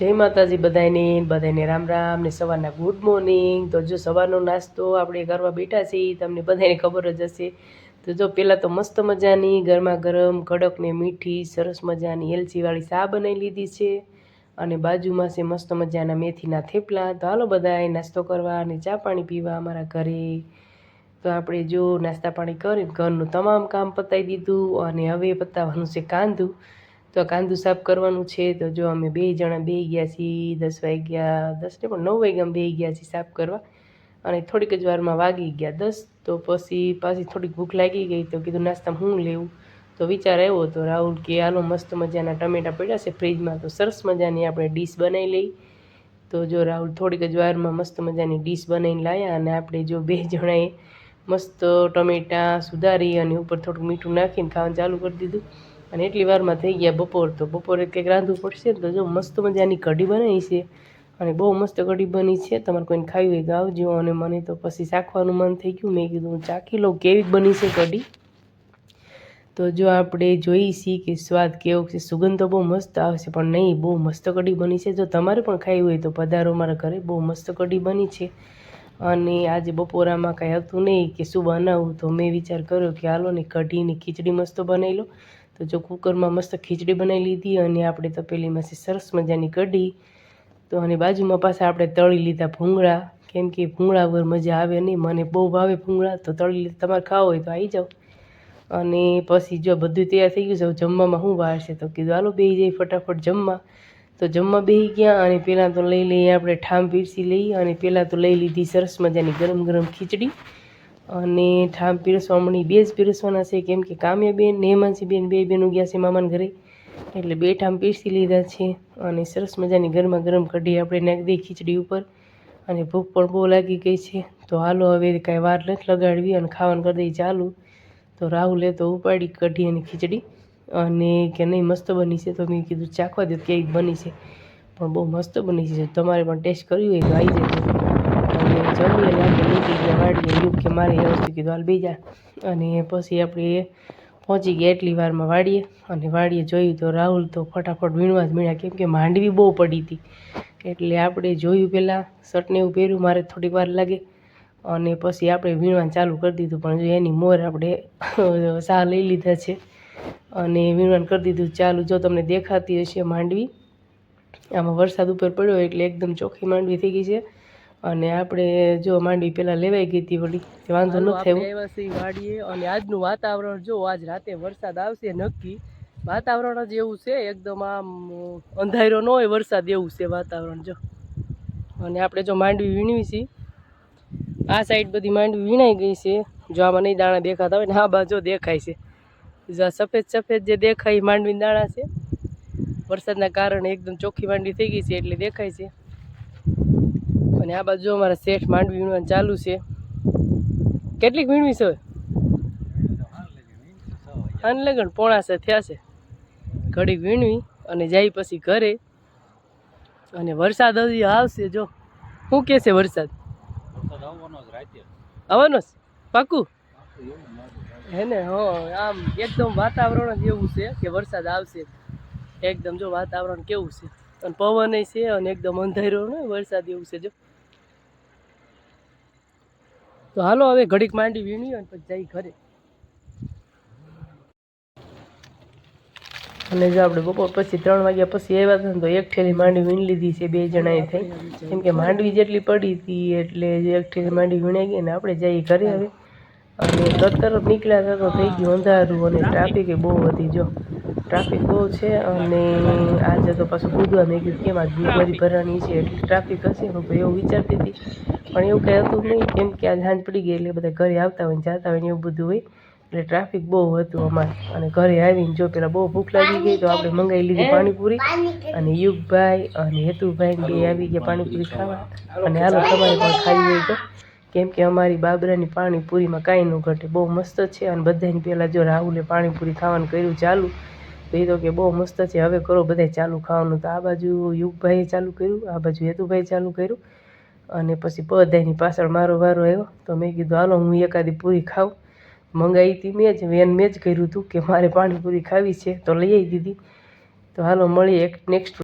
જય માતાજી બધાને બધાને રામ રામ ને સવારના ગુડ મોર્નિંગ તો જો સવારનો નાસ્તો આપણે કરવા બેઠા છીએ, તમને બધાને ખબર જ હશે. તો જો પહેલાં તો મસ્ત મજાની ગરમા ગરમ કડક ને મીઠી સરસ મજાની એલચીવાળી શા બનાવી લીધી છે. અને બાજુમાં છે મસ્ત મજાના મેથીના થેપલા. તો હાલો બધાએ નાસ્તો કરવા અને ચા પાણી પીવા અમારા ઘરે. તો આપણે જો નાસ્તા પાણી કરીને ઘરનું તમામ કામ પતાવી દીધું અને હવે પતાવવાનું છે કાંદું. તો કાંદું સાફ કરવાનું છે. તો જો અમે બે જણા બે ગયા છીએ, દસ વાગ્યા, દસ ને પણ નવ વાગ્યામાં બે ગયા છીએ સાફ કરવા. અને થોડીક જ વારમાં વાગી ગયા દસ. તો પછી, પાછી થોડીક ભૂખ લાગી ગઈ તો કીધું નાસ્તામાં હું લેવું? તો વિચાર આવ્યો તો રાહુલ કે હાલો મસ્ત મજાના ટમેટા પડ્યા છે ફ્રીજમાં, તો સરસ મજાની આપણે ડીશ બનાવી લઈ. તો જો રાહુલ થોડીક જ વારમાં મસ્ત મજાની ડીશ બનાવીને લાવ્યા અને આપણે જો બે જણાએ મસ્ત ટમેટાં સુધારી અને ઉપર થોડુંક મીઠું નાખીને ખાવાનું ચાલુ કરી દીધું. અને એટલી વારમાં થઈ ગયા બપોર, તો બપોરે કંઈક રાંધવું પડશે તો જો મસ્ત મજાની કઢી બનાવી છે. અને બહુ મસ્ત કઢી બની છે. તમારે કોઈને ખાવી હોય તો આવજો અને મને તો પછી ચાખવાનું મન થઈ ગયું. મેં કીધું હું ચાખી લઉં. કેવી બની છે કઢી? તો જો આપણે જોઈ છીએ કે સ્વાદ કેવો છે. સુગંધ તો બહુ મસ્ત આવશે પણ નહીં, બહુ મસ્ત કઢી બની છે. જો તમારે પણ ખાવી હોય તો પધારો મારા ઘરે. બહુ મસ્ત કઢી બની છે. અને આજે બપોરામાં કાંઈ હતું નહીં કે શું બનાવું તો મેં વિચાર કર્યો કે હાલો ને કઢીની ખીચડી મસ્ત બનાવી લો તો જો કુકરમાં મસ્ત ખીચડી બનાવી લીધી અને આપણે તપેલીમાંથી સરસ મજાની કઢી. તો અને બાજુમાં પાછા આપણે તળી લીધા ભૂંગળા. કેમ કે ભૂંગળા વગર મજા આવે નહીં, મને બહુ ભાવે ભૂંગળા. તો તળી લીધા, તમારે ખાવ હોય તો આવી જાઓ. અને પછી જો બધું તૈયાર થઈ ગયું છે જમવામાં શું વાર છે? તો કીધું, હાલો બેહી જઈ ફટાફટ જમવા. તો જમવા બેસી ગયા અને પહેલાં તો લઈ લઈએ આપણે ઠામ પીરસી લઈએ અને પહેલાં તો લઈ લીધી સરસ મજાની ગરમ ગરમ ખીચડી. અને ઠામ પીરસવામણી બે જ પીરસવાના છે, કેમ કે કામ્યાબેન ને હેમાંસીબેન બે બેનો ગયા છે મામાના ઘરે. એટલે બે ઠામ પીરસી લીધા છે અને સરસ મજાની ગરમા ગરમ કઢી આપણે નાખી દઈએ ખીચડી ઉપર. અને ભૂખ પણ બહુ લાગી ગઈ છે. તો હાલો હવે કાંઈ વાર નથી લગાડવી અને ખાવાનું કરી દઈએ ચાલુ. તો રાહુલે તો ઉપાડી કઢી અને ખીચડી. અને કે નહીં, મસ્ત બની છે તો મેં કીધું ચાખવા દો ક્યાંય બની છે. પણ બહુ મસ્ત બની છે. તમારે પણ ટેસ્ટ કરવી હોય તો આવી જજો. અને જમી લાગે નીકળી મારે એ કીધું, હાલ બીજા. અને પછી આપણે પહોંચી ગયા એટલી વારમાં વાડીએ અને વાડીએ જોયું તો રાહુલ તો ફટાફટ વીણવા જ મીણ્યા. કેમ કે માંડવી બહુ પડી હતી. એટલે આપણે જોયું પહેલાં, શર્ટને એવું પહેર્યું, મારે થોડીક વાર લાગે. અને પછી આપણે વીણવાનું ચાલુ કરી દીધું, પણ જો એની મોર આપણે સાહ લઈ લીધા છે. અને વીણવાનું કરી દીધું ચાલુ. જો તમને દેખાતી હશે માંડવી, આમાં વરસાદ ઉપર પડ્યો એટલે એકદમ ચોખ્ખી માંડવી થઈ ગઈ છે. અને આપણે જો માંડવી પહેલાં લેવાઈ ગઈ હતી વળી વાંધો ન થયો. વાડીએ અને આજનું વાતાવરણ જો આજ રાતે વરસાદ આવશે નક્કી વાતાવરણ જ એવું છે એકદમ આમ અંધારો ન હોય વરસાદ એવું છે વાતાવરણ જો. અને આપણે જો માંડવી વીણવી છીએ આ સાઈડ બધી માંડવી વીણાઈ ગઈ છે જો આમાં નહીં દાણા દેખાતા હોય ને હા બાજુ દેખાય છે. જો આ સફેદ સફેદ જે દેખાય એ માંડવીના દાણા છે. વરસાદના કારણે એકદમ ચોખ્ખી માંડવી થઈ ગઈ છે એટલે દેખાય છે. અને આ બાજુ અમારા શેઠ માંડવી વીણવાનું ચાલુ છે. કેટલીક વીણવી છે હાન લગન પોણા છે થયા છે. ઘડીક વીણવી અને જાય પછી ઘરે. અને વરસાદ હજી આવશે જો. શું કે છે વરસાદ? આવવાનો પાકું હે ને હં આમ એકદમ વાતાવરણ જ એવું છે કે વરસાદ આવશે. એકદમ જો વાતાવરણ કેવું છે. અને પવન છે અને એકદમ અંધારો ને વરસાદ એવું છે જો. તો હાલો, હવે ઘડીક માંડી વીણી અને પછી જઈ ઘરે. અને જો આપણે બપોર પછી ત્રણ વાગ્યા પછી આવ્યા હતા તો એક ઠેલી માંડવી વીણી લીધી છે, બે જણાએ થઈ. કેમ કે માંડવી જેટલી પડી હતી એટલે એક ઠેલી માંડવી વીણાઈ ગઈ ને આપણે જઈએ ઘરે હવે. અને તરત નીકળ્યા હતા તો થઈ ગયું અંધારું અને ટ્રાફિક બહુ વધી જો ટ્રાફિક બહુ છે અને આજે તો પાછું બુધવાર મેં કીધું કેમ? આજ ભરાણી છે એટલે ટ્રાફિક હશે હું એવું વિચારતી હતી. પણ એવું કંઈ હતું નહીં કેમ કે આજે સાંજ પડી ગઈ એટલે બધા ઘરે આવતા હોય ને જતા હોય ને એવું બધું હોય. એટલે ટ્રાફિક બહુ હતું અમારે. અને ઘરે આવીને જો પેલા બહુ ભૂખ લાગી ગઈ તો આપણે મંગાવી લીધી પાણીપુરી. અને યુગભાઈ અને હેતુભાઈ બે આવી ગયા પાણીપુરી ખાવા. અને હાલો તમારે પણ ખાવી હોય તો કેમ કે અમારી બાબરાની પાણીપુરીમાં કાંઈ ન ઘટે. બહુ મસ્ત છે અને બધાને પહેલાં જો રાહુલે પાણીપુરી ખાવાનું કર્યું ચાલુ. તો એ તો કે બહુ મસ્ત છે. હવે કરો બધાય ચાલુ ખાવાનું. તો આ બાજુ યુગભાઈએ ચાલુ કર્યું આ બાજુ હેતુભાઈ ચાલુ કર્યું. અને પછી બધાની પાછળ મારો વારો આવ્યો. તો મેં કીધું, હાલો, હું એકાદી પૂરી ખાઉં. મંગાવી હતી મેં જ, વેન મેં જ કર્યું હતું કે મારે પાણીપુરી ખાવી છે, તો લઈ આવી દીધી. તો હાલો, મળીએ એક નેક્સ્ટ